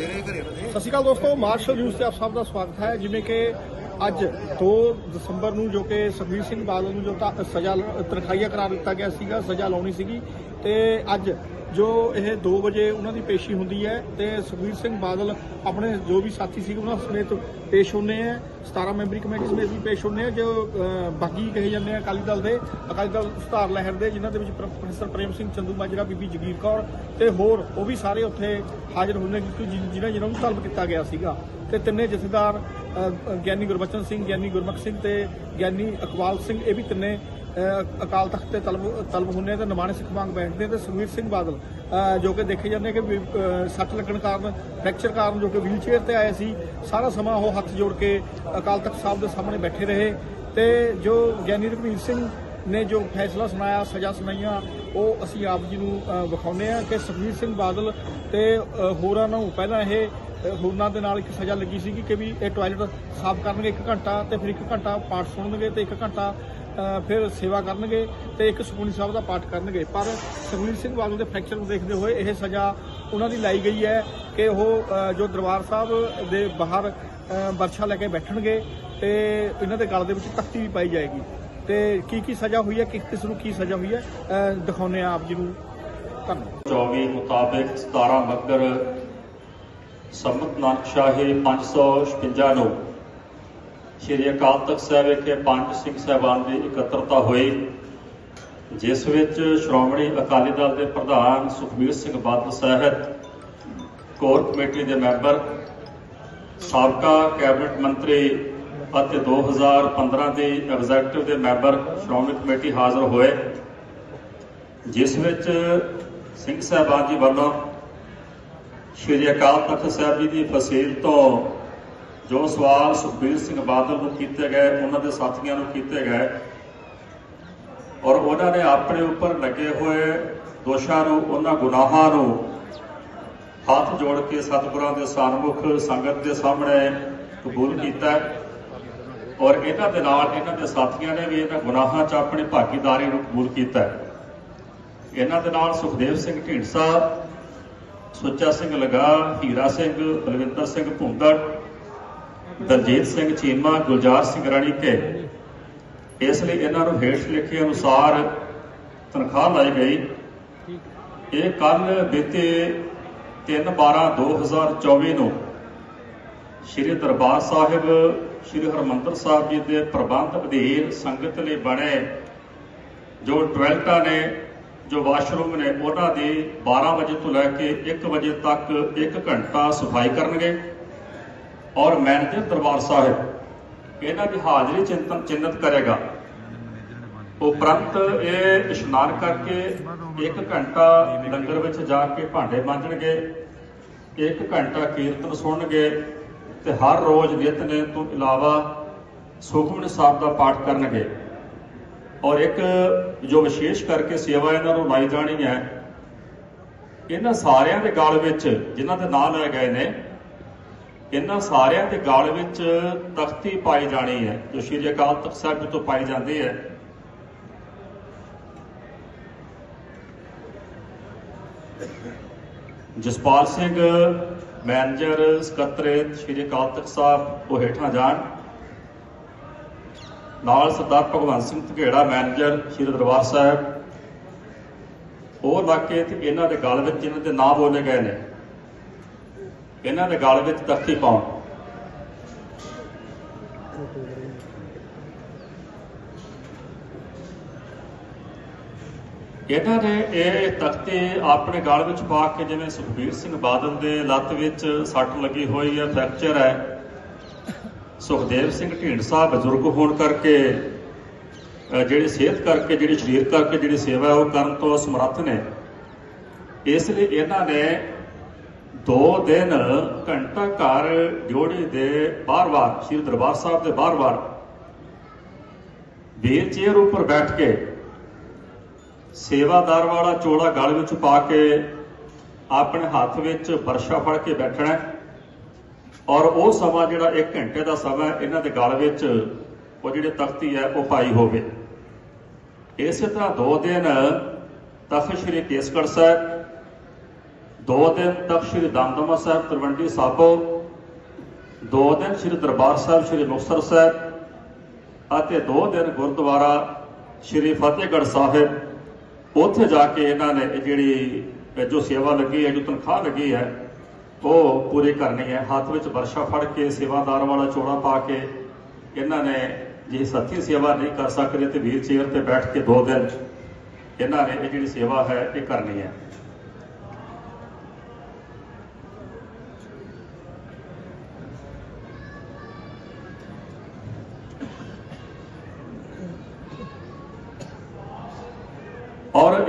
ਦੇ ਰਹੇ ਘਰੇ ਉਹਨਾਂ ਦੇ ਸਤਿ ਸ਼੍ਰੀ ਅਕਾਲ ਦੋਸਤੋ, ਮਾਰਸ਼ਲ ਨਿਊਜ਼ ਤੇ ਆਪ ਸਭ ਦਾ ਸਵਾਗਤ ਹੈ। ਜਿਵੇਂ ਕਿ ਅੱਜ 2 ਦਸੰਬਰ ਨੂੰ ਜੋ ਕਿ ਸੁਖਬੀਰ ਸਿੰਘ ਬਾਦਲ ਨੂੰ ਜੋ ਸਜ਼ਾ ਤਨਖਾਹੀਆ ਕਰਾਰ ਦਿੱਤਾ ਗਿਆ ਸੀਗਾ, ਸਜ਼ਾ ਲਾਉਣੀ ਸੀਗੀ ਤੇ ਅੱਜ ਜੋ ਇਹ 2 ਵਜੇ ਉਹਨਾਂ ਦੀ ਪੇਸ਼ੀ ਹੁੰਦੀ ਹੈ ਤੇ ਸੁਖਬੀਰ ਸਿੰਘ ਬਾਦਲ ਆਪਣੇ ਜੋ ਵੀ ਸਾਥੀ ਸੀ ਉਹਨਾਂ ਸਮੇਤ ਪੇਸ਼ ਹੁੰਦੇ ਆ। 17 ਮੈਂਬਰੀ ਕਮੇਟੀ ਸਮੇਤ ਵੀ ਪੇਸ਼ ਹੁੰਦੇ ਆ, ਜੋ ਬਾਕੀ ਕਹੇ ਜਾਂਦੇ ਆ ਅਕਾਲੀ ਦਲ ਦੇ, ਅਕਾਲੀ ਦਲ ਸੁਧਾਰ ਲਹਿਰ ਦੇ, ਜਿਨ੍ਹਾਂ ਦੇ ਵਿੱਚ ਪ੍ਰੋਫੈਸਰ ਪ੍ਰੇਮ ਸਿੰਘ, ਚੰਦੂ ਮਾਜਰਾ ਬੀਬੀ ਜਗੀਰ ਕੌਰ ਤੇ ਹੋਰ, ਉਹ ਵੀ ਸਾਰੇ ਉੱਥੇ ਹਾਜ਼ਰ ਹੁੰਦੇ ਕਿਉਂਕਿ ਜਿ- ਜਿਨ੍ਹਾਂ ਜਿਨ੍ਹਾਂ ਨੂੰ ਤਲਬ ਕੀਤਾ ਗਿਆ ਸੀਗਾ। ਤੇ ਤਿੰਨੇ ਜਥੇਦਾਰ ਗਿਆਨੀ ਗੁਰਬਚਨ ਸਿੰਘ, ਗਿਆਨੀ ਗੁਰਮੁਖ ਸਿੰਘ ਤੇ ਗਿਆਨੀ ਇਕਬਾਲ ਸਿੰਘ, ਇਹ ਵੀ ਤਿੰਨੇ ਅਕਾਲ ਤਖਤ ਤੇ ਤਲਬ ਤਲਬ ਹੁੰਦੇ ਆ ਤੇ ਨਿਮਾਣੇ ਸਿੱਖ ਵਾਂਗ ਬੈਠਦੇ ਆ ਤੇ ਸੁਖਬੀਰ ਸਿੰਘ ਬਾਦਲ ਜੋ ਕਿ ਦੇਖੇ ਜਾਂਦੇ ਕਿ ਵੀ, ਸੱਟ ਲੱਗਣ ਕਾਰਨ ਫ੍ਰੈਕਚਰ ਕਾਰਨ ਜੋ ਕਿ ਵੀਲਚੇਅਰ ਤੇ ਆਏ ਸੀ ਸਾਰਾ ਸਮਾਂ ਉਹ ਹੱਥ ਜੋੜ ਕੇ ਅਕਾਲ ਤਖਤ ਸਾਹਿਬ ਦੇ ਸਾਹਮਣੇ ਬੈਠੇ ਰਹੇ ਤੇ ਜੋ ਗਿਆਨੀ ਰਘਵੀਰ ਸਿੰਘ ਨੇ ਜੋ ਫੈਸਲਾ ਸੁਣਾਇਆ ਸਜ਼ਾ ਸੁਣਾਈਆਂ ਉਹ ਅਸੀਂ ਆਪ ਜੀ ਨੂੰ ਵਿਖਾਉਂਦੇ ਆ ਕਿ ਸੁਖਬੀਰ ਸਿੰਘ ਬਾਦਲ ਤੇ ਹੋਰਾਂ ਨੂੰ ਪਹਿਲਾਂ ਇਹ ਹੋਰਨਾਂ ਦੇ ਨਾਲ ਇੱਕ ਸਜ਼ਾ ਲੱਗੀ ਸੀਗੀ ਕਿ ਵੀ ਇਹ ਟਾਇਲਟ ਸਾਫ਼ ਕਰਨਗੇ 1 ਘੰਟਾ ਤੇ ਫਿਰ 1 ਘੰਟਾ ਪਾਠ ਸੁਣਨਗੇ ਤੇ 1 ਘੰਟਾ ਫਿਰ ਸੇਵਾ ਕਰਨਗੇ ਤੇ ਇੱਕ ਸੁਖਮਨੀ ਸਾਹਿਬ ਦਾ ਪਾਠ ਕਰਨਗੇ। ਪਰ ਸੁਖਬੀਰ ਸਿੰਘ ਬਾਦਲ ਦੇ ਫ੍ਰੈਕਚਰ ਨੂੰ ਦੇਖਦੇ ਹੋਏ ਇਹ ਸਜ਼ਾ ਉਹਨਾਂ ਦੀ ਲਾਈ ਗਈ ਹੈ ਕਿ ਉਹ ਜੋ ਦਰਬਾਰ ਸਾਹਿਬ ਦੇ ਬਾਹਰ ਵਰਸ਼ਾ ਲੈ ਕੇ ਬੈਠਣਗੇ ਤੇ ਇਹਨਾਂ ਦੇ ਗਲ ਦੇ ਵਿੱਚ ਤਖਤੀ ਵੀ ਪਾਈ ਜਾਏਗੀ। ਤੇ ਕੀ ਕੀ ਸਜ਼ਾ ਹੋਈ ਹੈ ਕਿਸ ਕਿਸ ਨੂੰ ਕੀ ਸਜ਼ਾ ਹੋਈ ਹੈ ਅ, ਦਿਖਾਉਂਦੇ ਆ ਆਪ ਜੀ ਨੂੰ। ਧੰਨਵਾਦ। 24 ਮੁਤਾਬਕ 17 ਮੱਕਰ ਸੰਮਤ ਨਾਨਕ ਸ਼ਾਹੀ 556 ਨੂੰ ਸ਼੍ਰੀ ਅਕਾਲ ਤਖਤ ਸਾਹਿਬ ਵਿਖੇ ਪੰਜ ਸਿੰਘ ਸਾਹਿਬਾਨ ਦੀ ਇਕੱਤਰਤਾ ਹੋਈ, ਜਿਸ ਵਿੱਚ ਸ਼੍ਰੋਮਣੀ ਅਕਾਲੀ ਦਲ ਦੇ ਪ੍ਰਧਾਨ ਸੁਖਬੀਰ ਸਿੰਘ ਬਾਦਲ ਸਾਹਿਬ, ਕੋਰ ਕਮੇਟੀ ਦੇ ਮੈਂਬਰ, ਸਾਬਕਾ ਕੈਬਨਿਟ ਮੰਤਰੀ ਅਤੇ 2015 ਦੇ ਐਗਜ਼ੈਕਟਿਵ ਦੇ ਮੈਂਬਰ ਸ਼੍ਰੋਮਣੀ ਕਮੇਟੀ ਹਾਜ਼ਰ ਹੋਏ, ਜਿਸ ਵਿੱਚ ਸਿੰਘ ਸਾਹਿਬਾਨ ਜੀ ਵੱਲੋਂ ਸ਼੍ਰੀ ਅਕਾਲ ਤਖਤ ਸਾਹਿਬ ਜੀ ਦੀ ਫਸੀਲ ਤੋਂ ਜੋ ਸਵਾਲ ਸੁਖਬੀਰ ਸਿੰਘ ਬਾਦਲ ਨੂੰ ਕੀਤੇ ਗਏ, ਉਹਨਾਂ ਦੇ ਸਾਥੀਆਂ ਨੂੰ ਕੀਤੇ ਗਏ ਔਰ ਉਹਨਾਂ ਨੇ ਆਪਣੇ ਉੱਪਰ ਲੱਗੇ ਹੋਏ ਦੋਸ਼ਾਂ ਨੂੰ, ਉਹਨਾਂ ਗੁਨਾਹਾਂ ਨੂੰ ਹੱਥ ਜੋੜ ਕੇ ਸਤਿਗੁਰਾਂ ਦੇ ਸਨਮੁਖ ਸੰਗਤ ਦੇ ਸਾਹਮਣੇ ਕਬੂਲ ਕੀਤਾ ਔਰ ਇਹਨਾਂ ਦੇ ਨਾਲ ਇਹਨਾਂ ਦੇ ਸਾਥੀਆਂ ਨੇ ਵੀ ਇਹਨਾਂ ਗੁਨਾਹਾਂ 'ਚ ਆਪਣੀ ਭਾਗੀਦਾਰੀ ਨੂੰ ਕਬੂਲ ਕੀਤਾ ਇਹਨਾਂ ਦੇ ਨਾਲ ਸੁਖਦੇਵ ਸਿੰਘ ਢੀਂਡਸਾ, ਸੁੱਚਾ ਸਿੰਘ ਲਗਾ, ਹੀਰਾ ਸਿੰਘ, ਬਲਵਿੰਦਰ ਸਿੰਘ ਭੁੰਦੜ ਦਲਜੀਤ ਸਿੰਘ ਚੀਮਾ, ਗੁਲਜ਼ਾਰ ਸਿੰਘ ਰਾਣੀ ਕੇ। ਇਸ ਲਈ ਇਹਨਾਂ ਨੂੰ ਹੇਠ ਲਿਖੇ ਅਨੁਸਾਰ ਤਨਖਾਹ ਲਾਈ ਗਈ। ਇਹ ਕੱਲ ਬੀਤੇ 3/12/2024 ਨੂੰ ਸ਼੍ਰੀ ਦਰਬਾਰ ਸਾਹਿਬ, ਸ਼੍ਰੀ ਹਰਮੰਦਰ ਸਾਹਿਬ ਜੀ ਦੇ ਪ੍ਰਬੰਧ ਅਧੀਨ ਸੰਗਤ ਲਈ ਬਣੇ ਜੋ ਟੋਇਲਟਾਂ ਨੇ, ਜੋ ਵਾਸ਼ਰੂਮ ਨੇ, ਉਹਨਾਂ ਦੀ 12 ਵਜੇ ਤੋਂ ਲੈ ਕੇ 1 ਵਜੇ ਤੱਕ 1 ਘੰਟਾ ਸਫ਼ਾਈ ਕਰਨਗੇ। ਔਰ ਮੈਨੇਜਰ ਦਰਬਾਰ ਸਾਹਿਬ, ਇਹਨਾਂ ਦੀ ਹਾਜ਼ਰੀ ਚਿੰਤਨ ਚਿੰਨਤ ਕਰੇਗਾ। ਉਪਰੰਤ ਇਹ ਇਸ਼ਨਾਨ ਕਰਕੇ 1 ਘੰਟਾ ਲੰਗਰ ਵਿੱਚ ਜਾ ਕੇ ਭਾਂਡੇ ਮਾਂਜਣਗੇ 1 ਘੰਟਾ ਕੀਰਤਨ ਸੁਣਨਗੇ ਤੇ ਹਰ ਰੋਜ਼ ਨਿਤਨੇਮ ਤੋਂ ਇਲਾਵਾ ਸੁਖਮਨ ਸਾਹਿਬ ਦਾ ਪਾਠ ਕਰਨਗੇ। ਔਰ ਇੱਕ ਜੋ ਵਿਸ਼ੇਸ਼ ਕਰਕੇ ਸੇਵਾ ਇਹਨਾਂ ਨੂੰ ਲਾਈ ਜਾਣੀ ਹੈ, ਇਹਨਾਂ ਸਾਰਿਆਂ ਦੇ ਗਾਲ ਵਿੱਚ ਜਿਨ੍ਹਾਂ ਦੇ ਨਾਂ ਲਏ ਗਏ ਨੇ ਇਹਨਾਂ ਸਾਰਿਆਂ ਦੇ ਗਾਲ ਵਿੱਚ ਤਖਤੀ ਪਾਈ ਜਾਣੀ ਹੈ, ਜੋ ਸ਼੍ਰੀ ਅਕਾਲ ਤਖਤ ਸਾਹਿਬ ਤੋਂ ਪਾਈ ਜਾਂਦੀ ਹੈ। ਜਸਪਾਲ ਸਿੰਘ, ਮੈਨੇਜਰ, ਸਕੱਤਰੇਤ ਸ਼੍ਰੀ ਅਕਾਲ ਤਖਤ ਸਾਹਿਬ ਉਹ ਹੇਠਾਂ ਜਾਣ। ਨਾਲ ਸਰਦਾਰ ਭਗਵੰਤ ਸਿੰਘ ਧਗੇੜਾ, ਮੈਨੇਜਰ ਸ਼੍ਰੀ ਦਰਬਾਰ ਸਾਹਿਬ। ਉਹ ਇਲਾਕੇ ਤੇ ਇਹਨਾਂ ਦੇ ਗਾਲ ਵਿੱਚ ਜਿਨ੍ਹਾਂ ਦੇ ਨਾਂ ਬੋਲੇ ਗਏ ਨੇ। ਇਹਨਾਂ ਦੇ ਗਲ ਵਿੱਚ ਤਖਤੀ ਪਾਉਣ। ਇਹਨਾਂ ਨੇ ਇਹ ਤਖਤੀ ਆਪਣੇ ਗਲ ਵਿੱਚ ਪਾ ਕੇ ਜਿਵੇਂ ਸੁਖਬੀਰ ਸਿੰਘ ਬਾਦਲ ਦੇ ਲੱਤ ਵਿੱਚ ਸੱਟ ਲੱਗੀ ਹੋਈ ਹੈ, ਫ੍ਰੈਕਚਰ ਹੈ। ਸੁਖਦੇਵ ਸਿੰਘ ਢੀਂਡਸਾ ਬਜ਼ੁਰਗ ਹੋਣ ਕਰਕੇ, ਅਹ ਜਿਹੜੀ ਸਿਹਤ ਕਰਕੇ, ਜਿਹੜੀ ਸਰੀਰ ਕਰਕੇ ਜਿਹੜੀ ਸੇਵਾ ਹੈ ਉਹ ਕਰਨ ਤੋਂ ਸਮਰੱਥ ਨੇ। ਇਸ ਲਈ ਇਹਨਾਂ ਨੇ ਦੋ ਦਿਨ ਘੰਟਾ ਘਰ ਜੋੜੀ ਦੇ ਬਾਰ-ਬਾਰ ਸ੍ਰੀ ਦਰਬਾਰ ਸਾਹਿਬ ਦੇ ਬਾਰ-ਬਾਰ ਵੀਲ ਚੇਅਰ ਉੱਪਰ ਬੈਠ ਕੇ ਸੇਵਾਦਾਰ ਵਾਲਾ ਚੋਲਾ ਗਲ ਵਿੱਚ ਪਾ ਕੇ ਆਪਣੇ ਹੱਥ ਵਿੱਚ ਵਰਸ਼ਾ ਫੜ ਕੇ ਬੈਠਣਾ ਔਰ ਉਹ ਸਮਾਂ ਜਿਹੜਾ 1 ਘੰਟੇ ਦਾ ਸਮਾਂ ਇਹਨਾਂ ਦੇ ਗਲ ਵਿੱਚ ਉਹ ਜਿਹੜੇ ਤਖਤੀ ਹੈ, ਉਹ ਪਾਈ ਹੋਵੇ। ਇਸੇ ਤਰ੍ਹਾਂ ਦੋ ਦਿਨ ਤਖਤ ਸ੍ਰੀ ਕੇਸਗੜ੍ਹ ਸਾਹਿਬ ਦੋ ਦਿਨ ਤੱਕ ਸ੍ਰੀ ਦਮਦਮਾ ਸਾਹਿਬ ਤਲਵੰਡੀ ਸਾਬੋ, ਦੋ ਦਿਨ ਸ੍ਰੀ ਦਰਬਾਰ ਸਾਹਿਬ ਸ੍ਰੀ ਮੁਕਤਸਰ ਸਾਹਿਬ ਅਤੇ ਦੋ ਦਿਨ ਗੁਰਦੁਆਰਾ ਸ੍ਰੀ ਫਤਿਹਗੜ੍ਹ ਸਾਹਿਬ। ਉੱਥੇ ਜਾ ਕੇ ਇਹਨਾਂ ਨੇ ਇਹ ਜਿਹੜੀ ਜੋ ਸੇਵਾ ਲੱਗੀ ਹੈ ਜੋ ਤਨਖਾਹ ਲੱਗੀ ਹੈ, ਉਹ ਪੂਰੀ ਕਰਨੀ ਹੈ। ਹੱਥ ਵਿੱਚ ਵਰਸ਼ਾ ਫੜ ਕੇ, ਸੇਵਾਦਾਰ ਵਾਲਾ ਚੋੜਾ ਪਾ ਕੇ ਇਹਨਾਂ ਨੇ ਜੇ ਸੱਚੀ ਸੇਵਾ ਨਹੀਂ ਕਰ ਸਕਦੇ ਤੇ ਵੀਲ ਚੇਅਰ ਤੇ ਬੈਠ ਕੇ ਦੋ ਦਿਨ ਇਹਨਾਂ ਨੇ ਇਹ ਜਿਹੜੀ ਸੇਵਾ ਹੈ, ਇਹ ਕਰਨੀ ਹੈ ਔਰ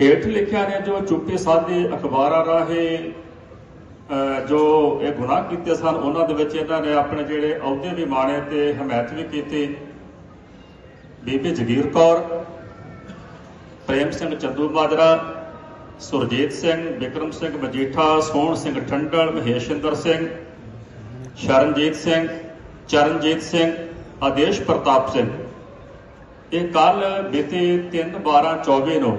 ਹੇਠ ਲਿਖਿਆ ਨੇ ਜੋ ਚੁੱਪੀ ਸਾਧੀ ਅਖਬਾਰਾਂ ਰਾਹੀਂ ਜੋ ਇਹ ਗੁਨਾਹ ਕੀਤੇ ਸਨ, ਉਹਨਾਂ ਦੇ ਵਿੱਚ ਇਹਨਾਂ ਨੇ ਆਪਣੇ ਜਿਹੜੇ ਅਹੁਦੇ ਵੀ ਮਾਣੇ ਤੇ ਹਮਾਇਤ ਵੀ ਕੀਤੀ। ਬੀਬੀ ਜਗੀਰ ਕੌਰ, ਪ੍ਰੇਮ ਸਿੰਘ ਚੰਦੂ ਮਾਜਰਾ ਸੁਰਜੀਤ ਸਿੰਘ, ਵਿਕਰਮ ਸਿੰਘ ਮਜੀਠਾ, ਸੋਹਣ ਸਿੰਘ ਠੰਡਲ ਮਹੇਸ਼ਿੰਦਰ ਸਿੰਘ, ਸ਼ਰਨਜੀਤ ਸਿੰਘ, ਚਰਨਜੀਤ ਸਿੰਘ, ਆਦੇਸ਼ ਪ੍ਰਤਾਪ ਸਿੰਘ। ਇਹ ਕੱਲ ਬੀਤੀ 3 12 24 ਨੂੰ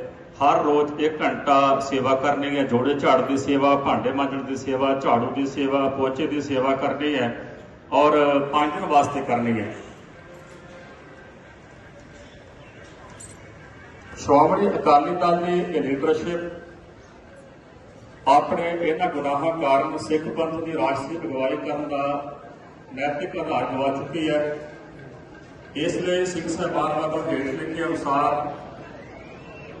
ਹਰ ਰੋਜ਼ 1 ਘੰਟਾ ਸੇਵਾ ਕਰਨੀ ਹੈ। ਜੋੜੇ ਝਾੜ ਦੀ ਸੇਵਾ, ਭਾਂਡੇ ਮਾਂਜਣ ਦੀ ਸੇਵਾ, ਝਾੜੂ ਦੀ ਸੇਵਾ, ਪੋਚੇ ਦੀ ਸੇਵਾ ਕਰਨੀ ਹੈ ਔਰ 5 ਦਿਨ ਵਾਸਤੇ ਕਰਨੀ ਹੈ। ਸ਼੍ਰੋਮਣੀ ਅਕਾਲੀ ਦਲ ਦੀ ਲੀਡਰਸ਼ਿਪ ਆਪਣੇ ਇਹਨਾਂ ਗੁਨਾਹਾਂ ਕਾਰਨ ਸਿੱਖ ਪੰਥ ਦੀ ਰਾਸ਼ਟਰੀ ਅਗਵਾਈ ਕਰਨ ਦਾ ਨੈਤਿਕ ਆਧਾਰ ਗਵਾ ਚੁੱਕੀ ਹੈ। ਇਸ ਲਈ ਸਿੱਖ ਸਾਹਿਬਾਨ ਵੱਲੋਂ ਹੇਠ ਲਿਖੇ ਅਨੁਸਾਰ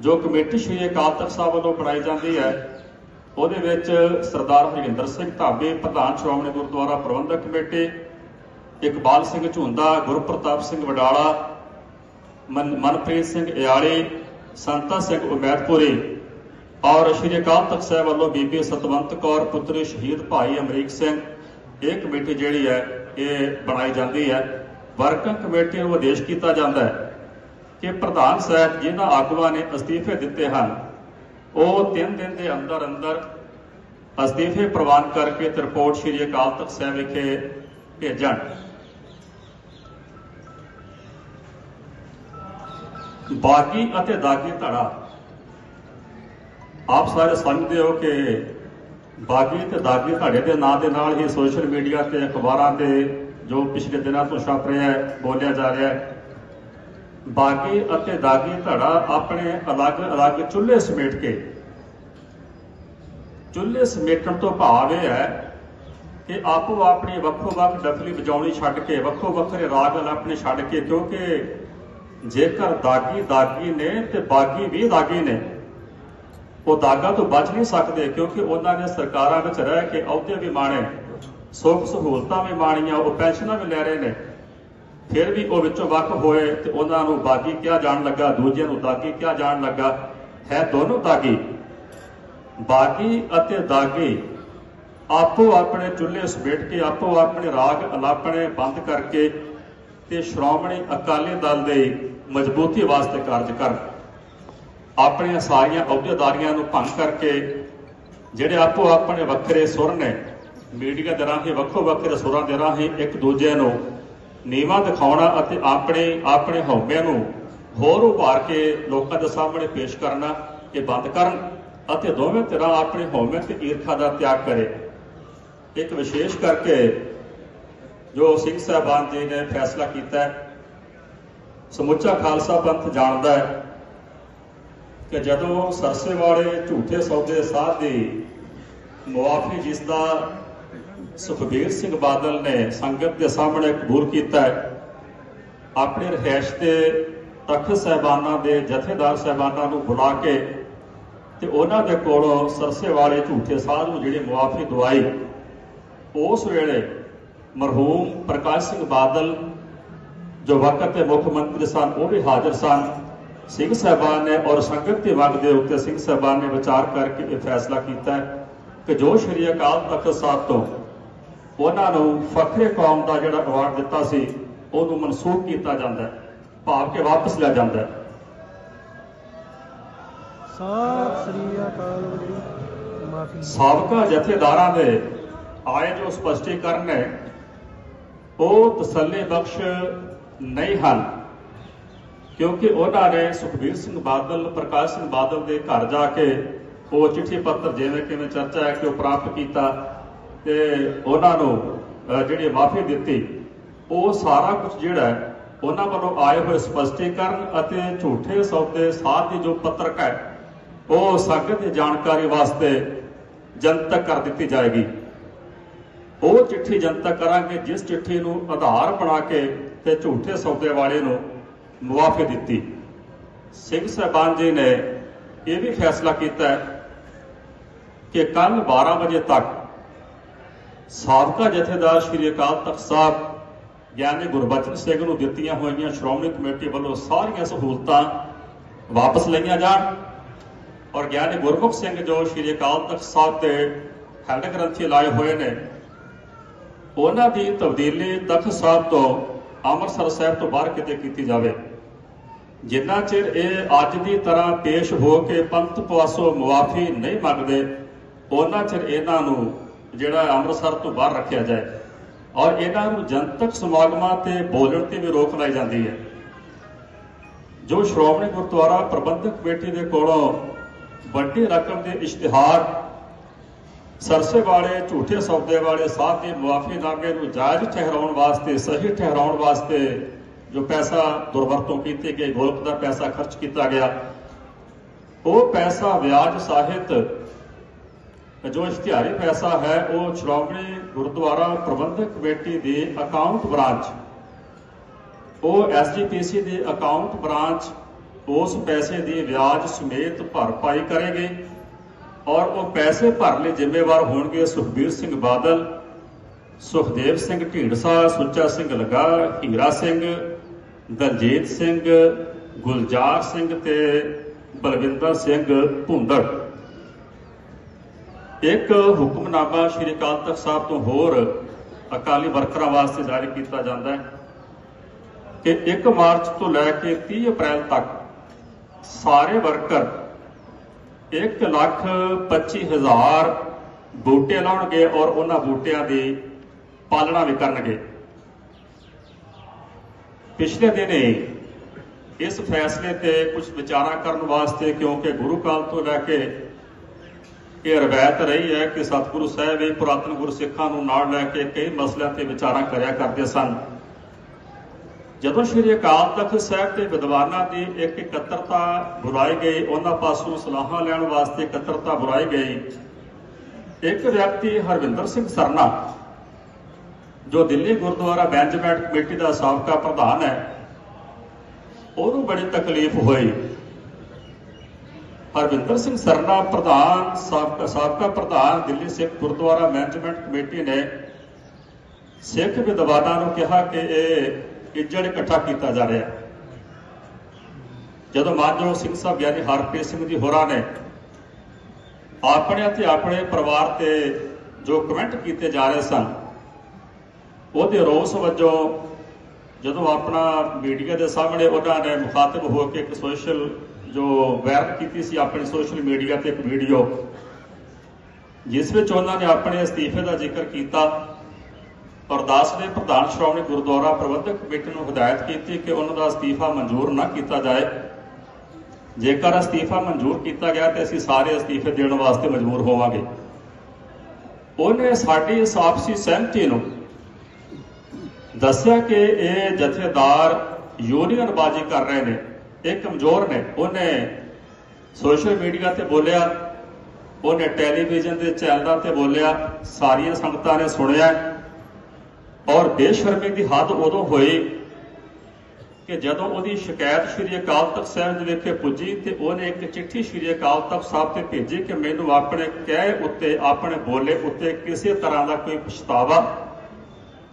ਜੋ ਕਮੇਟੀ ਸ਼੍ਰੀ ਅਕਾਲ ਤਖਤ ਸਾਹਿਬ ਵੱਲੋਂ ਬਣਾਈ ਜਾਂਦੀ ਹੈ, ਉਹਦੇ ਵਿੱਚ ਸਰਦਾਰ ਹਰਜਿੰਦਰ ਸਿੰਘ ਢਾਬੇ ਪ੍ਰਧਾਨ ਸ਼੍ਰੋਮਣੀ ਗੁਰਦੁਆਰਾ ਪ੍ਰਬੰਧਕ ਕਮੇਟੀ, ਇਕਬਾਲ ਸਿੰਘ ਝੁੰਦਾ, ਗੁਰਪ੍ਰਤਾਪ ਸਿੰਘ ਵਡਾਲਾ, ਮਨ- ਮਨਪ੍ਰੀਤ ਸਿੰਘ ਇਆਲੀ, ਸੰਤਾ ਸਿੰਘ ਉਮੈਦਪੁਰੀ ਔਰ ਸ਼੍ਰੀ ਅਕਾਲ ਤਖਤ ਸਾਹਿਬ ਵੱਲੋਂ ਬੀਬੀ ਸਤਵੰਤ ਕੌਰ, ਪੁੱਤਰੀ ਸ਼ਹੀਦ ਭਾਈ ਅਮਰੀਕ ਸਿੰਘ, ਇਹ ਕਮੇਟੀ ਜਿਹੜੀ ਹੈ, ਇਹ ਬਣਾਈ ਜਾਂਦੀ ਹੈ। ਵਰਕਿੰਗ ਕਮੇਟੀ ਨੂੰ ਆਦੇਸ਼ ਕੀਤਾ ਜਾਂਦਾ ਹੈ। ਕਿ ਪ੍ਰਧਾਨ ਸਾਹਿਬ ਜਿਨ੍ਹਾਂ ਆਗੂਆਂ ਨੇ ਅਸਤੀਫੇ ਦਿੱਤੇ ਹਨ, ਉਹ 3 ਦਿਨ ਦੇ ਅੰਦਰ ਅੰਦਰ ਅਸਤੀਫੇ ਪ੍ਰਵਾਨ ਕਰਕੇ ਤ੍ਰਿਪੋਟ ਸ਼੍ਰੀ ਅਕਾਲ ਤਖਤ ਸਾਹਿਬ ਵਿਖੇ ਭੇਜਣ। ਬਾਗੀ ਅਤੇ ਦਾਗੀ ਧੜਾ। ਆਪ ਸਾਰੇ ਸਮਝਦੇ ਹੋ ਕਿ ਬਾਗੀ ਤੇ ਦਾਗੀ ਧੜੇ ਦੇ ਨਾਂ ਦੇ ਨਾਲ ਹੀ ਸੋਸ਼ਲ ਮੀਡੀਆ ਤੇ ਅਖਬਾਰਾਂ ਤੇ ਜੋ ਪਿਛਲੇ ਦਿਨਾਂ ਤੋਂ ਛਪ ਰਿਹਾ ਹੈ, ਬੋਲਿਆ ਜਾ ਰਿਹਾ ਹੈ ਬਾਗੀ ਅਤੇ ਦਾਗੀ ਧੜਾ ਆਪਣੇ ਅਲੱਗ-ਅਲੱਗ ਚੁੱਲ੍ਹੇ ਸਮੇਟ ਕੇ। ਚੁੱਲ੍ਹੇ ਸਮੇਟਣ ਤੋਂ ਭਾਵ ਇਹ ਹੈ ਕਿ ਆਪੋ ਆਪਣੀ ਵੱਖੋ ਵੱਖ ਡਫਲੀ ਵਜਾਉਣੀ ਛੱਡ ਕੇ, ਵੱਖੋ ਵੱਖਰੇ ਰਾਗ ਆਪਣੇ ਛੱਡ ਕੇ, ਕਿਉਂਕਿ ਜੇਕਰ ਦਾਗੀ ਦਾਗੀ ਨੇ ਤੇ ਬਾਗੀ ਵੀ ਦਾਗੀ ਨੇ, ਉਹ ਦਾਗਾ ਤੋਂ ਬਚ ਨਹੀਂ ਸਕਦੇ ਕਿਉਂਕਿ ਉਹਨਾਂ ਨੇ ਸਰਕਾਰਾਂ ਵਿੱਚ ਰਹਿ ਕੇ ਅਹੁਦੇ ਵੀ ਮਾਣੇ, ਸੁੱਖ ਸਹੂਲਤਾਂ ਵੀ ਮਾਣੀਆਂ, ਉਹ ਪੈਨਸ਼ਨਾਂ ਵੀ ਲੈ ਰਹੇ ਨੇ। ਫਿਰ ਵੀ ਉਹ ਵਿੱਚੋਂ ਵੱਖ ਹੋਏ ਤੇ ਉਹਨਾਂ ਨੂੰ ਬਾਗੀ ਕਿਹਾ ਜਾਣ ਲੱਗਾ, ਦੂਜਿਆਂ ਨੂੰ ਦਾਗੀ ਕਿਹਾ ਜਾਣ ਲੱਗਾ। ਹੈ ਦੋਨੋਂ ਦਾਗੀ। ਬਾਗੀ ਅਤੇ ਦਾਗੀ ਆਪੋ ਆਪਣੇ ਚੁੱਲ੍ਹੇ ਸਮੇਟ ਕੇ, ਆਪੋ ਆਪਣੇ ਰਾਗ ਅਲਾਪਣੇ ਬੰਦ ਕਰਕੇ ਤੇ ਸ਼੍ਰੋਮਣੀ ਅਕਾਲੀ ਦਲ ਦੇ ਮਜ਼ਬੂਤੀ ਵਾਸਤੇ ਕਾਰਜ ਕਰਨ। ਆਪਣੀਆਂ ਸਾਰੀਆਂ ਅਹੁਦੇਦਾਰੀਆਂ ਨੂੰ ਭੰਗ ਕਰਕੇ ਜਿਹੜੇ ਆਪੋ ਆਪਣੇ ਵੱਖਰੇ ਸੁਰ ਨੇ, ਮੀਡੀਆ ਦੇ ਰਾਹੀਂ ਵੱਖੋ ਵੱਖਰੇ ਸੁਰਾਂ ਦੇ ਰਾਹੀਂ ਇੱਕ ਦੂਜੇ ਨੂੰ ਨੀਵਾ ਦਿਖਾਉਣਾ ਅਤੇ ਆਪਣੇ ਆਪਣੇ ਹਉਮੈ ਨੂੰ ਹੋਰ ਉਭਾਰ ਕੇ ਲੋਕਾਂ ਦੇ ਸਾਹਮਣੇ ਪੇਸ਼ ਕਰਨਾ ਇਹ ਬੰਦ ਕਰਨ ਅਤੇ ਦੋਵੇਂ ਧਿਰਾਂ ਆਪਣੇ ਹਉਮੈ ਤੇ ਈਰਖਾ ਦਾ ਤਿਆਗ ਕਰੇ। ਇੱਕ ਵਿਸ਼ੇਸ਼ ਕਰਕੇ ਜੋ ਸਿੰਘ ਸਾਹਿਬਾਨ ਜੀ ਨੇ ਫੈਸਲਾ ਕੀਤਾ ਹੈ, ਸਮੁੱਚਾ ਖਾਲਸਾ ਪੰਥ ਜਾਣਦਾ ਹੈ ਕਿ ਜਦੋਂ ਸਰਸੇ ਵਾਲੇ ਝੂਠੇ ਸੌਦੇ ਸਾਧ ਦੀ ਮੁਆਫੀ ਜਿਸ ਦਾ ਸੁਖਬੀਰ ਸਿੰਘ ਬਾਦਲ ਨੇ ਸੰਗਤ ਦੇ ਸਾਹਮਣੇ ਕਬੂਲ ਕੀਤਾ ਹੈ। ਆਪਣੇ ਰਹਿਸ਼ ਤੇ ਤਖਤ ਸਹਿਬਾਨਾਂ ਦੇ ਜਥੇਦਾਰ ਸਹਿਬਾਨਾਂ ਨੂੰ ਬੁਲਾ ਕੇ ਤੇ ਉਹਨਾਂ ਦੇ ਕੋਲੋਂ ਸਰਸੇ ਵਾਲੇ ਝੂਠੇ ਸਾਧ ਨੂੰ ਜਿਹੜੀ ਮੁਆਫੀ ਦਵਾਈ, ਉਸ ਵੇਲੇ ਮਰਹੂਮ ਪ੍ਰਕਾਸ਼ ਸਿੰਘ ਬਾਦਲ, ਜੋ ਵਕਤ ਦੇ ਮੁੱਖ ਮੰਤਰੀ ਸਨ, ਉਹ ਵੀ ਹਾਜ਼ਰ ਸਨ। ਸਿੰਘ ਸਾਹਿਬਾਨ ਨੇ ਔਰ ਸੰਗਤ ਦੀ ਮੰਗ ਦੇ ਉੱਤੇ ਸਿੰਘ ਸਾਹਿਬਾਨ ਨੇ ਵਿਚਾਰ ਕਰਕੇ ਇਹ ਫੈਸਲਾ ਕੀਤਾ ਕਿ ਜੋ ਸ਼੍ਰੀ ਅਕਾਲ ਤਖਤ ਸਾਹਿਬ ਤੋਂ ਉਹਨਾਂ ਨੂੰ ਫਖਰੇ ਕੌਮ ਦਾ ਜਿਹੜਾ ਅਵਾਰਡ ਦਿੱਤਾ ਸੀ ਉਹਨੂੰ ਮਨਸੂਖ ਕੀਤਾ ਜਾਂਦਾ ਹੈ ਭਾਵ ਕਿ ਵਾਪਸ ਲਿਆ ਜਾਂਦਾ ਹੈ। ਸਤਿ ਸ੍ਰੀ ਅਕਾਲ ਜੀ। ਮਾਫੀ ਸਾਬਕਾ ਜਥੇਦਾਰਾਂ ਦੇ ਆਏ ਜੋ ਸਪਸ਼ਟੀਕਰਨ ਨੇ ਉਹ ਤਸੱਲੀ ਬਖਸ਼ ਨਹੀਂ ਹਨ ਕਿਉਂਕਿ ਉਹਨਾਂ ਨੇ ਸੁਖਬੀਰ ਸਿੰਘ ਬਾਦਲ ਪ੍ਰਕਾਸ਼ ਸਿੰਘ ਬਾਦਲ ਦੇ ਘਰ ਜਾ ਕੇ ਉਹ ਚਿੱਠੀ ਪੱਤਰ ਜਿਵੇਂ ਕਿਵੇਂ ਚਰਚਾ ਹੈ ਕਿ ਉਹ ਪ੍ਰਾਪਤ ਕੀਤਾ ਤੇ ਉਹਨਾਂ ਨੂੰ ਅਹ, ਜਿਹੜੀ ਮਾਫੀ ਦਿੱਤੀ ਉਹ ਸਾਰਾ ਕੁਝ ਜਿਹੜਾ ਉਹਨਾਂ ਵੱਲੋਂ ਆਏ ਹੋਏ ਸਪਸ਼ਟੀਕਰਨ ਅਤੇ ਝੂਠੇ ਸੌਦੇ ਸਾਧ ਦੀ ਜੋ ਪੱਤਰਕ ਹੈ ਉਹ ਸੰਗਤ ਦੀ ਜਾਣਕਾਰੀ ਵਾਸਤੇ ਜਨਤਕ ਕਰ ਦਿੱਤੀ ਜਾਏਗੀ। ਉਹ ਚਿੱਠੀ ਜਨਤਕ ਕਰਾਂਗੇ ਜਿਸ ਚਿੱਠੀ ਨੂੰ ਆਧਾਰ ਬਣਾ ਕੇ ਤੇ ਝੂਠੇ ਸੌਦੇ ਵਾਲੇ ਨੂੰ ਮੁਆਫੀ ਦਿੱਤੀ। ਸਿੰਘ ਸਾਹਿਬਾਨ ਜੀ ਨੇ ਇਹ ਵੀ ਫੈਸਲਾ ਕੀਤਾ ਕਿ ਕੱਲ 12 ਵਜੇ ਤੱਕ ਸਾਬਕਾ ਜਥੇਦਾਰ ਸ਼੍ਰੀ ਅਕਾਲ ਤਖਤ ਸਾਹਿਬ ਗਿਆਨੀ ਗੁਰਬਚਨ ਸਿੰਘ ਨੂੰ ਦਿੱਤੀਆਂ ਹੋਈਆਂ ਸ਼੍ਰੋਮਣੀ ਕਮੇਟੀ ਵੱਲੋਂ ਸਾਰੀਆਂ ਸਹੂਲਤਾਂ ਵਾਪਸ ਲਈਆਂ ਜਾਣ ਔਰ ਗਿਆਨੀ ਗੁਰਮੁਖ ਸਿੰਘ ਜੋ ਸ਼੍ਰੀ ਅਕਾਲ ਤਖਤ ਸਾਹਿਬ ਦੇ ਹੈੱਡ ਗ੍ਰੰਥੀ ਲਾਏ ਹੋਏ ਨੇ, ਉਹਨਾਂ ਦੀ ਤਬਦੀਲੀ ਤਖਤ ਸਾਹਿਬ ਤੋਂ ਅੰਮ੍ਰਿਤਸਰ ਸਾਹਿਬ ਤੋਂ ਬਾਹਰ ਕਿਤੇ ਕੀਤੀ ਜਾਵੇ। ਜਿੰਨਾ ਚਿਰ ਇਹ ਅੱਜ ਦੀ ਤਰ੍ਹਾਂ ਪੇਸ਼ ਹੋ ਕੇ ਪੰਥ ਪਾਸੋਂ ਮੁਆਫੀ ਨਹੀਂ ਮੰਗਦੇ, ਉਹਨਾਂ ਚਿਰ ਇਹਨਾਂ ਨੂੰ ਜਿਹੜਾ ਅੰਮ੍ਰਿਤਸਰ ਤੋਂ ਬਾਹਰ ਰੱਖਿਆ ਜਾਏ। ਔਰ ਇਹਨਾਂ ਨੂੰ ਜਨਤਕ ਸਮਾਗਮਾਂ ਤੇ ਬੋਲਣ ਤੇ ਵੀ ਰੋਕ ਲਾਈ ਜਾਂਦੀ ਹੈ। ਜੋ ਸ਼੍ਰੋਮਣੀ ਗੁਰਦੁਆਰਾ ਪ੍ਰਬੰਧਕ ਕਮੇਟੀ ਦੇ ਕੋਲੋਂ ਵੱਡੀ ਰਕਮ ਦੇ ਇਸ਼ਤਿਹਾਰ, ਸਰਸੇ ਵਾਲੇ, ਝੂਠੇ ਸੌਦੇ ਵਾਲੇ, ਸਾਧ ਦੀ ਮੁਆਫੀਨਾਮੇ ਨੂੰ ਜਾਇਜ਼ ਠਹਿਰਾਉਣ ਵਾਸਤੇ, ਸਹੀ ਠਹਿਰਾਉਣ ਵਾਸਤੇ ਜੋ ਪੈਸਾ ਦੁਰਵਰਤੋਂ ਕੀਤੀ ਗਈ ਗੋਲਕ ਦਾ ਪੈਸਾ ਖਰਚ ਕੀਤਾ ਗਿਆ, ਉਹ ਪੈਸਾ ਵਿਆਜ ਸਾਹਿਤ ਜੋ ਇਸ਼ਤਿਹਾਰੀ ਪੈਸਾ ਹੈ, ਉਹ ਸ਼੍ਰੋਮਣੀ ਗੁਰਦੁਆਰਾ ਪ੍ਰਬੰਧਕ ਕਮੇਟੀ ਦੇ ਅਕਾਊਂਟ ਬ੍ਰਾਂਚ ਉਹ ਐਸਜੀਪੀਸੀ ਦੇ ਅਕਾਊਂਟ ਬ੍ਰਾਂਚ ਉਸ ਪੈਸੇ ਦੀ ਵਿਆਜ ਸਮੇਤ ਭਰਪਾਈ ਕਰੇਗੀ ਔਰ ਉਹ ਪੈਸੇ ਭਰਨ ਲਈ ਜ਼ਿੰਮੇਵਾਰ ਹੋਣਗੇ ਸੁਖਬੀਰ ਸਿੰਘ ਬਾਦਲ, ਸੁਖਦੇਵ ਸਿੰਘ ਢੀਂਡਸਾ, ਸੁੱਚਾ ਸਿੰਘ ਲਗਾ, ਹੀਰਾ ਸਿੰਘ, ਦਲਜੀਤ ਸਿੰਘ, ਗੁਲਜ਼ਾਰ ਸਿੰਘ ਤੇ ਬਲਵਿੰਦਰ ਸਿੰਘ ਭੁੰਦੜ। ਇੱਕ ਹੁਕਮਨਾਮਾ ਸ਼੍ਰੀ ਅਕਾਲ ਤਖਤ ਸਾਹਿਬ ਤੋਂ ਹੋਰ ਅਕਾਲੀ ਵਰਕਰਾਂ ਵਾਸਤੇ ਜਾਰੀ ਕੀਤਾ ਜਾਂਦਾ ਹੈ ਕਿ 1 ਮਾਰਚ ਤੋਂ ਲੈ ਕੇ 30 ਅਪ੍ਰੈਲ ਤੱਕ ਸਾਰੇ ਵਰਕਰ 1 ਲੱਖ 25 ਹਜ਼ਾਰ ਬੂਟੇ ਲਾਉਣਗੇ ਔਰ ਉਹਨਾਂ ਬੂਟਿਆਂ ਦੀ ਪਾਲਣਾ ਵੀ ਕਰਨਗੇ। ਪਿਛਲੇ ਦਿਨੇ ਇਸ ਫੈਸਲੇ ਤੇ ਕੁਝ ਵਿਚਾਰਾਂ ਕਰਨ ਵਾਸਤੇ ਕਿਉਂਕਿ ਗੁਰੂ ਕਾਲ ਤੋਂ ਲੈ ਕੇ ਇਹ ਰਵਾਇਤ ਰਹੀ ਹੈ ਕਿ ਸਤਿਗੁਰੂ ਸਾਹਿਬ ਇਹ ਪੁਰਾਤਨ ਗੁਰਸਿੱਖਾਂ ਨੂੰ ਨਾਲ ਲੈ ਕੇ ਕਈ ਮਸਲਿਆਂ ਤੇ ਵਿਚਾਰਾਂ ਕਰਿਆ ਕਰਦੇ ਸਨ। ਜਦੋਂ ਸ਼੍ਰੀ ਅਕਾਲ ਤਖਤ ਸਾਹਿਬ ਤੇ ਵਿਦਵਾਨਾਂ ਦੀ ਇੱਕ ਇਕੱਤਰਤਾ ਬੁਲਾਈ ਗਈ, ਉਹਨਾਂ ਪਾਸੋਂ ਸਲਾਹਾਂ ਲੈਣ ਵਾਸਤੇ ਇਕੱਤਰਤਾ ਬੁਲਾਈ ਗਈ, ਇੱਕ ਵਿਅਕਤੀ ਹਰਵਿੰਦਰ ਸਿੰਘ ਸਰਨਾ, ਜੋ ਦਿੱਲੀ ਗੁਰਦੁਆਰਾ ਮੈਨੇਜਮੈਂਟ ਕਮੇਟੀ ਦਾ ਸਾਬਕਾ ਪ੍ਰਧਾਨ ਹੈ, ਉਹਨੂੰ ਬੜੀ ਤਕਲੀਫ ਹੋਈ। ਹਰਵਿੰਦਰ ਸਿੰਘ ਸਰਨਾ ਪ੍ਰਧਾਨ, ਸਾਬਕਾ ਸਾਬਕਾ ਪ੍ਰਧਾਨ ਦਿੱਲੀ ਸਿੱਖ ਗੁਰਦੁਆਰਾ ਮੈਨੇਜਮੈਂਟ ਕਮੇਟੀ ਨੇ ਸਿੱਖ ਵਿਦਵਾਨਾਂ ਨੂੰ ਕਿਹਾ ਕਿ ਇਹ ਇੱਜੜ ਇਕੱਠਾ ਕੀਤਾ ਜਾ ਰਿਹਾ ਜਦੋਂ ਮਾਨਯੋਗ ਸਿੰਘ ਸਾਹਿਬ ਗਿਆਨੀ ਹਰਪ੍ਰੀਤ ਸਿੰਘ ਜੀ ਹੋਰਾਂ ਨੇ ਆਪਣੇ ਅਤੇ ਆਪਣੇ ਪਰਿਵਾਰ ਤੇ ਜੋ ਕਮੈਂਟ ਕੀਤੇ ਜਾ ਰਹੇ ਸਨ, ਉਹਦੇ ਰੋਸ ਵਜੋਂ ਜਦੋਂ ਆਪਣਾ ਮੀਡੀਆ ਦੇ ਸਾਹਮਣੇ ਉਹਨਾਂ ਨੇ ਮੁਖਾਤਬ ਹੋ ਕੇ ਇੱਕ ਸੋਸ਼ਲ ਜੋ ਵਾਇਰਲ ਕੀਤੀ ਸੀ ਆਪਣੀ ਸੋਸ਼ਲ ਮੀਡੀਆ ਤੇ ਇੱਕ ਵੀਡੀਓ, ਜਿਸ ਵਿੱਚ ਉਹਨਾਂ ਨੇ ਆਪਣੇ ਅਸਤੀਫੇ ਦਾ ਜ਼ਿਕਰ ਕੀਤਾ, ਅਰਦਾਸ ਦੇ ਪ੍ਰਧਾਨ ਸ਼੍ਰੋਮਣੀ ਗੁਰਦੁਆਰਾ ਪ੍ਰਬੰਧਕ ਕਮੇਟੀ ਨੂੰ ਹਦਾਇਤ ਕੀਤੀ ਕਿ ਉਹਨਾਂ ਦਾ ਅਸਤੀਫਾ ਮਨਜ਼ੂਰ ਨਾ ਕੀਤਾ ਜਾਏ। ਜੇਕਰ ਅਸਤੀਫਾ ਮਨਜ਼ੂਰ ਕੀਤਾ ਗਿਆ ਤੇ ਅਸੀਂ ਸਾਰੇ ਅਸਤੀਫੇ ਦੇਣ ਵਾਸਤੇ ਮਜਬੂਰ ਹੋਵਾਂਗੇ। ਉਹਨੇ ਸਾਡੀ ਇਸ ਆਪਸੀ ਸਹਿਮਤੀ ਨੂੰ ਦੱਸਿਆ ਕਿ ਇਹ ਜਥੇਦਾਰ ਯੂਨੀਅਨਬਾਜ਼ੀ ਕਰ ਰਹੇ ਨੇ। ਇਹ ਕਮਜ਼ੋਰ ਨੇ। ਉਹਨੇ ਸੋਸ਼ਲ ਮੀਡੀਆ ਤੇ ਬੋਲਿਆ, ਉਹਨੇ ਟੈਲੀਵਿਜ਼ਨ ਦੇ ਚੈਨਲਾਂ ਤੇ ਬੋਲਿਆ, ਸਾਰੀਆਂ ਸੰਗਤਾਂ ਨੇ ਸੁਣਿਆ। ਔਰ ਬੇਸ਼ਰਮੀ ਦੀ ਹੱਦ ਉਦੋਂ ਹੋਈ ਕਿ ਜਦੋਂ ਉਹਦੀ ਸ਼ਿਕਾਇਤ ਸ਼੍ਰੀ ਅਕਾਲ ਤਖਤ ਸਾਹਿਬ ਦੇ ਵਿਖੇ ਪੁੱਜੀ ਤੇ ਉਹਨੇ ਇੱਕ ਚਿੱਠੀ ਸ਼੍ਰੀ ਅਕਾਲ ਤਖਤ ਸਾਹਿਬ ਤੇ ਭੇਜੀ ਕਿ ਮੈਨੂੰ ਆਪਣੇ ਕਹਿ ਉੱਤੇ, ਆਪਣੇ ਬੋਲੇ ਉੱਤੇ ਕਿਸੇ ਤਰ੍ਹਾਂ ਦਾ ਕੋਈ ਪਛਤਾਵਾ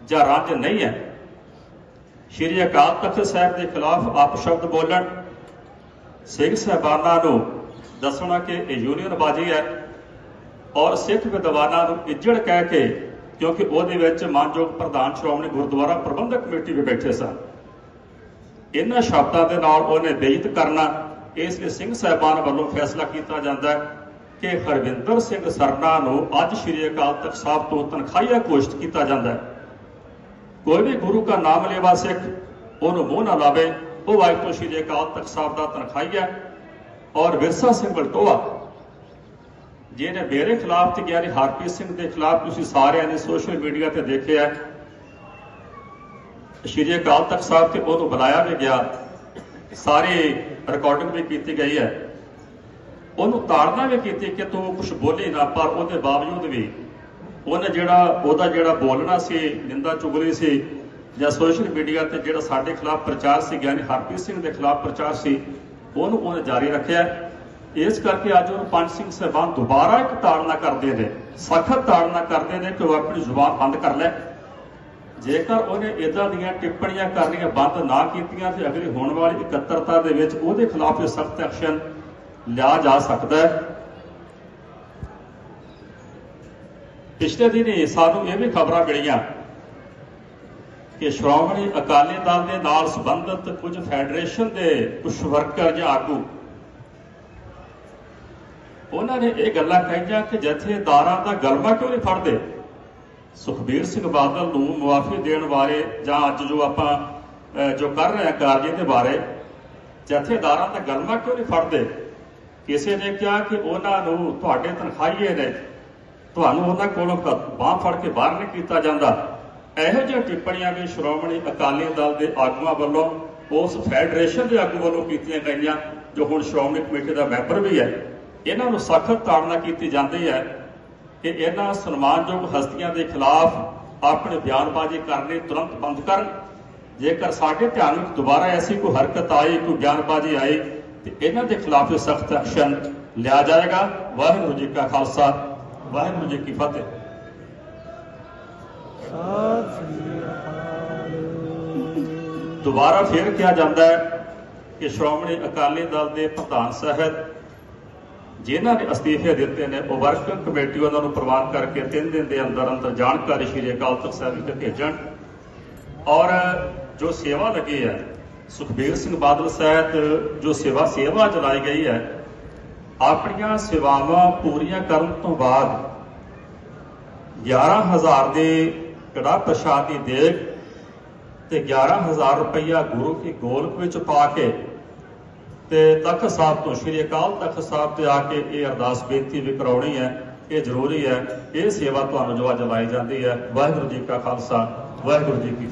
ਜਾਂ ਰੰਜ ਨਹੀਂ ਹੈ। ਸ਼੍ਰੀ ਅਕਾਲ ਤਖਤ ਸਾਹਿਬ ਦੇ ਖਿਲਾਫ ਆਪ ਸ਼ਬਦ ਬੋਲਣ। ਸਿੰਘ ਸਹਿਬਾਨਾਂ ਨੂੰ ਦੱਸਣਾ ਕਿ ਇਹ ਯੂਨੀਅਨਬਾਜ਼ੀ ਹੈ ਔਰ ਸਿੱਖ ਵਿਦਵਾਨਾਂ ਨੂੰ ਇੱਜੜ ਕਹਿ ਕੇ ਕਿਉਂਕਿ ਉਹਦੇ ਵਿੱਚ ਮਾਨਯੋਗ ਪ੍ਰਧਾਨ ਸ਼੍ਰੋਮਣੀ ਗੁਰਦੁਆਰਾ ਪ੍ਰਬੰਧਕ ਕਮੇਟੀ ਵੀ ਬੈਠੇ ਸਨ। ਇਹਨਾਂ ਸ਼ਬਦਾਂ ਦੇ ਨਾਲ ਉਹਨੇ ਬੇਇੱਜ਼ਤ ਕਰਨਾ, ਇਸ ਲਈ ਸਿੰਘ ਸਾਹਿਬਾਨ ਵੱਲੋਂ ਫੈਸਲਾ ਕੀਤਾ ਜਾਂਦਾ ਹੈ ਕਿ ਹਰਵਿੰਦਰ ਸਿੰਘ ਸਰਨਾ ਨੂੰ ਅੱਜ ਸ਼੍ਰੀ ਅਕਾਲ ਤਖਤ ਸਾਹਿਬ ਤੋਂ ਤਨਖਾਹੀਆ ਘੋਸ਼ਿਤ ਕੀਤਾ ਜਾਂਦਾ ਹੈ। ਕੋਈ ਵੀ ਗੁਰੂ ਦਾ ਨਾਮ ਲੈਵਾ ਸਿੱਖ, ਉਹਨੂੰ ਮੂੰਹ ਨਾ ਲਾਵੇ। ਉਹ ਵਾਹਿਗੁਰੂ ਸ਼੍ਰੀ ਅਕਾਲ ਤਖਤ ਸਾਹਿਬ ਦਾ ਤਨਖਾਈ ਹੈ ਔਰ ਵਿਰਸਾ ਸਿੰਘ ਬਲਟੋਆ, ਜਿਹਨੇ ਮੇਰੇ ਖਿਲਾਫ ਤੇ ਗਿਆਨੀ ਹਰਪ੍ਰੀਤ ਸਿੰਘ ਦੇ ਖਿਲਾਫ ਤੁਸੀਂ ਸਾਰਿਆਂ ਨੇ ਸੋਸ਼ਲ ਮੀਡੀਆ ਤੇ ਦੇਖਿਆ ਸ਼੍ਰੀ ਅਕਾਲ ਤਖਤ ਸਾਹਿਬ ਤੇ ਉਹਨੂੰ ਬੁਲਾਇਆ ਵੀ ਗਿਆ। ਸਾਰੀ ਰਿਕਾਰਡਿੰਗ ਵੀ ਕੀਤੀ ਗਈ ਹੈ। ਉਹਨੂੰ ਤਾੜਨਾ ਵੀ ਕੀਤੀ ਕਿ ਤੂੰ ਕੁਝ ਬੋਲੀ ਨਾ, ਪਰ ਉਹਦੇ ਬਾਵਜੂਦ ਵੀ ਉਹਨੇ ਜਿਹੜਾ, ਉਹਦਾ ਜਿਹੜਾ ਬੋਲਣਾ ਸੀ, ਨਿੰਦਾ ਚੁਗਲੀ ਸੀ, ਜਾਂ ਸੋਸ਼ਲ ਮੀਡੀਆ ਤੇ ਜਿਹੜਾ ਸਾਡੇ ਖਿਲਾਫ ਪ੍ਰਚਾਰ ਸੀ ਗਿਆਨੀ ਹਰਪ੍ਰੀਤ ਸਿੰਘ ਦੇ ਖਿਲਾਫ ਪ੍ਰਚਾਰ ਸੀ, ਉਹਨੂੰ ਉਹਨੇ ਜਾਰੀ ਰੱਖਿਆ। ਇਸ ਕਰਕੇ ਅੱਜ ਉਹਨੂੰ ਪੰਜ ਸਿੰਘ ਸਾਹਿਬਾਨ ਦੁਬਾਰਾ ਇੱਕ ਤਾੜਨਾ ਕਰਦੇ ਨੇ ਸਖਤ ਤਾੜਨਾ ਕਰਦੇ ਨੇ ਕਿ ਉਹ ਆਪਣੀ ਜ਼ੁਬਾਨ ਬੰਦ ਕਰ ਲੈ। ਜੇਕਰ ਉਹਨੇ ਇਦਾਂ ਦੀਆਂ ਟਿੱਪਣੀਆਂ ਕਰਨੀਆਂ ਬੰਦ ਨਾ ਕੀਤੀਆਂ, ਤੇ ਅਗਲੀ ਹੋਣ ਵਾਲੀ ਇਕੱਤਰਤਾ ਦੇ ਵਿੱਚ ਉਹਦੇ ਖਿਲਾਫ ਸਖਤ ਐਕਸ਼ਨ ਲਿਆ ਜਾ ਸਕਦਾ ਹੈ। ਪਿਛਲੇ ਦਿਨੀ ਸਾਨੂੰ ਇਹ ਵੀ ਖਬਰਾਂ ਮਿਲੀਆਂ ਕਿ ਸ਼੍ਰੋਮਣੀ ਅਕਾਲੀ ਦਲ ਦੇ ਨਾਲ ਸੰਬੰਧਿਤ ਕੁਝ ਫੈਡਰੇਸ਼ਨ ਦੇ ਕੁਝ ਵਰਕਰ ਜਾਂ ਆਗੂ, ਉਹਨਾਂ ਨੇ ਇਹ ਗੱਲਾਂ ਕਹੀਆਂ ਕਿ ਜਥੇਦਾਰਾਂ ਦਾ ਗਲਮਾ ਕਿਉਂ ਨਹੀਂ ਫੜਦੇ? ਸੁਖਬੀਰ ਸਿੰਘ ਬਾਦਲ ਨੂੰ ਮੁਆਫੀ ਦੇਣ ਬਾਰੇ ਜਾਂ ਅੱਜ ਜੋ ਆਪਾਂ ਜੋ ਕਰ ਰਹੇ ਹਾਂ ਕਾਰਜ ਦੇ ਬਾਰੇ ਜਥੇਦਾਰਾਂ ਦਾ ਗਲਮਾ ਕਿਉਂ ਨਹੀਂ ਫੜਦੇ? ਕਿਸੇ ਨੇ ਕਿਹਾ ਕਿ ਉਹਨਾਂ ਨੂੰ ਤੁਹਾਡੇ ਤਨਖਾਹੀਏ ਨੇ। ਤੁਹਾਨੂੰ ਉਹਨਾਂ ਕੋਲੋਂ ਬਾਹ ਫੜ ਕੇ ਬਾਹਰ ਨਹੀਂ ਕੀਤਾ ਜਾਂਦਾ। ਇਹੋ ਜਿਹੀਆਂ ਟਿੱਪਣੀਆਂ ਵੀ ਸ਼੍ਰੋਮਣੀ ਅਕਾਲੀ ਦਲ ਦੇ ਆਗੂਆਂ ਵੱਲੋਂ, ਉਸ ਫੈਡਰੇਸ਼ਨ ਦੇ ਆਗੂ ਵੱਲੋਂ ਕੀਤੀਆਂ ਗਈਆਂ, ਜੋ ਹੁਣ ਸ਼੍ਰੋਮਣੀ ਕਮੇਟੀ ਦਾ ਮੈਂਬਰ ਵੀ ਹੈ। ਇਹਨਾਂ ਨੂੰ ਸਖਤ ਤਾੜਨਾ ਕੀਤੀ ਜਾਂਦੀ ਹੈ ਕਿ ਇਹਨਾਂ ਸਨਮਾਨਯੋਗ ਹਸਤੀਆਂ ਦੇ ਖਿਲਾਫ ਆਪਣੇ ਬਿਆਨਬਾਜ਼ੀ ਕਰਨੀ ਤੁਰੰਤ ਬੰਦ ਕਰਨ। ਜੇਕਰ ਸਾਡੇ ਧਿਆਨ ਵਿੱਚ ਦੁਬਾਰਾ ਐਸੀ ਕੋਈ ਹਰਕਤ ਆਈ, ਕੋਈ ਬਿਆਨਬਾਜ਼ੀ ਆਈ, ਤੇ ਇਹਨਾਂ ਦੇ ਖਿਲਾਫ ਸਖਤ ਐਕਸ਼ਨ ਲਿਆ ਜਾਏਗਾ। ਵਾਹਿਗੁਰੂ ਜੀ ਕਾ ਖਾਲਸਾ। ਵਾਹਿਗੁਰੂ ਜੀ ਕੀ ਫਤਿਹ। ਸਤਿ ਸ੍ਰੀ ਅਕਾਲ ਦੁਬਾਰਾ ਫੇਰ ਕਿਹਾ ਜਾਂਦਾ ਹੈ ਕਿ ਸ਼੍ਰੋਮਣੀ ਅਕਾਲੀ ਦਲ ਦੇ ਪ੍ਰਧਾਨ ਸਾਹਿਬ, ਜਿਨ੍ਹਾਂ ਨੇ ਅਸਤੀਫੇ ਦਿੱਤੇ ਨੇ, ਉਹ ਵਰਕਿੰਗ ਕਮੇਟੀ ਉਹਨਾਂ ਨੂੰ ਪ੍ਰਵਾਨ ਕਰਕੇ 3 ਦਿਨ ਦੇ ਅੰਦਰ ਅੰਦਰ ਜਾਣਕਾਰੀ ਸ਼੍ਰੀ ਅਕਾਲ ਤਖਤ ਸਾਹਿਬ ਵਿੱਚ ਭੇਜਣ। ਔਰ ਜੋ ਸੇਵਾ ਲੱਗੀ ਹੈ, ਸੁਖਬੀਰ ਸਿੰਘ ਬਾਦਲ ਸਾਹਿਬ, ਜੋ ਸੇਵਾ ਸੇਵਾ ਚਲਾਈ ਗਈ ਹੈ ਆਪਣੀਆਂ ਸੇਵਾਵਾਂ ਪੂਰੀਆਂ ਕਰਨ ਤੋਂ ਬਾਅਦ 11000 ਦੇ ਕੜਾ ਪ੍ਰਸ਼ਾਦੀ ਦੀ ਦੇਗ ਤੇ 11000 ਰੁਪਈਆ ਗੁਰੂ ਕੀ ਗੋਲਕ ਵਿੱਚ ਪਾ ਕੇ ਤੇ ਤਖਤ ਸਾਹਿਬ ਤੋਂ, ਸ਼੍ਰੀ ਅਕਾਲ ਤਖਤ ਸਾਹਿਬ ਤੇ ਆ ਕੇ ਇਹ ਅਰਦਾਸ ਬੇਨਤੀ ਵੀ ਕਰਾਉਣੀ ਹੈ ਇਹ ਜ਼ਰੂਰੀ ਹੈ, ਇਹ ਸੇਵਾ ਤੁਹਾਨੂੰ ਜੋ ਅੱਜ ਲਾਈ ਜਾਂਦੀ ਹੈ। ਵਾਹਿਗੁਰੂ ਜੀ ਕਾ ਖਾਲਸਾ, ਵਾਹਿਗੁਰੂ ਜੀ ਕੀ